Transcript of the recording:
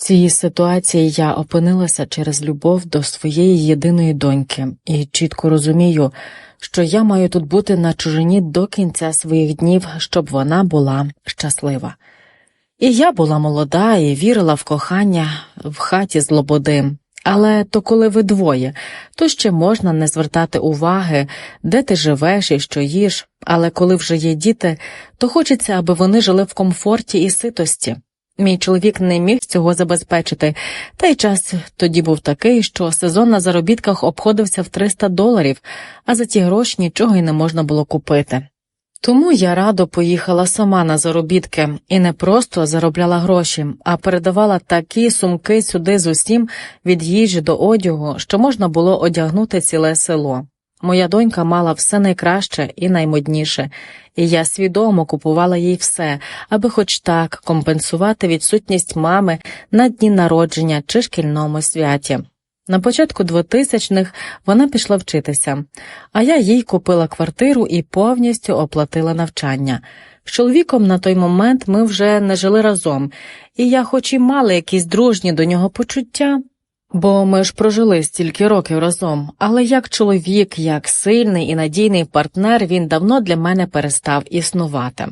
цій ситуації я опинилася через любов до своєї єдиної доньки і чітко розумію, що я маю тут бути на чужині до кінця своїх днів, щоб вона була щаслива. І я була молода і вірила в кохання в хаті з лободи. Але то коли ви двоє, то ще можна не звертати уваги, де ти живеш і що їш, але коли вже є діти, то хочеться, аби вони жили в комфорті і ситості. Мій чоловік не міг цього забезпечити, та й час тоді був такий, що сезон на заробітках обходився в 300 доларів, а за ті гроші нічого й не можна було купити. Тому я радо поїхала сама на заробітки і не просто заробляла гроші, а передавала такі сумки сюди з усім від їжі до одягу, що можна було одягнути ціле село. Моя донька мала все найкраще і наймодніше, і я свідомо купувала їй все, аби хоч так компенсувати відсутність мами на дні народження чи шкільному святі. На початку 2000-х вона пішла вчитися, а я їй купила квартиру і повністю оплатила навчання. З чоловіком на той момент ми вже не жили разом, і я хоч і мала якісь дружні до нього почуття, бо ми ж прожили стільки років разом, але як чоловік, як сильний і надійний партнер він давно для мене перестав існувати.